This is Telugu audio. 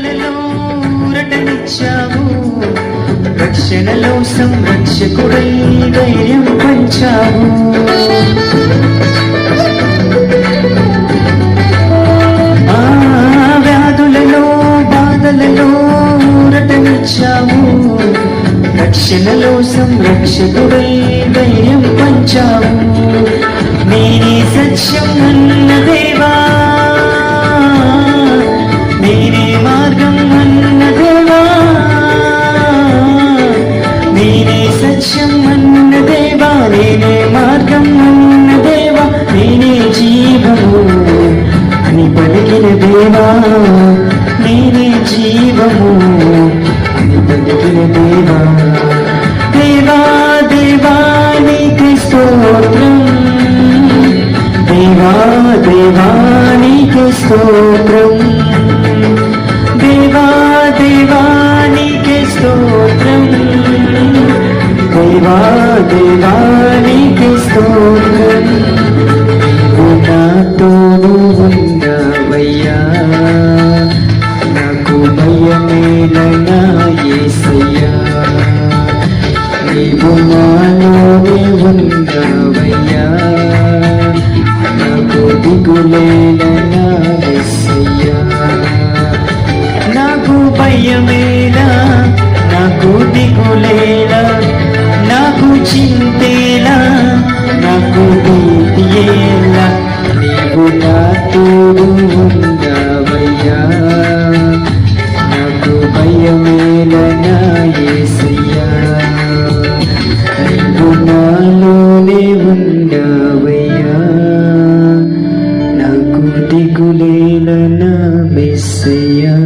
వ్యాధులలో ఊరటనిచ్చావు. రక్షణలో సంరక్షకుడై ధైర్యం పంచావు. వ్యాధులలో బాధలలో ఊరటనిచ్చావు. రక్షణలో సంరక్షకుడై ధైర్యం పంచావు. నేనే సత్యం నేనే మార్గం అన్న దేవా నేనే జీవము. అని పలికిన దేవా నేనే జీవము. అని పలికిన దేవా. దేవా దేవా నీకు స్తోత్రం దేవా దేవా నీకు స్తోత్రం దేవా దేవా నీకు స్తోత్రం దేవా దేవా నాకు భయమేలనా నీవు నాలోనే ఉన్నవయ్యా నాకు దిగులేలనా నాకు భయమేలా నాకు నా నీవు నాలోనే ఉన్నావయ్యా నాకు దిగులేల నా మెస్సయ్యా.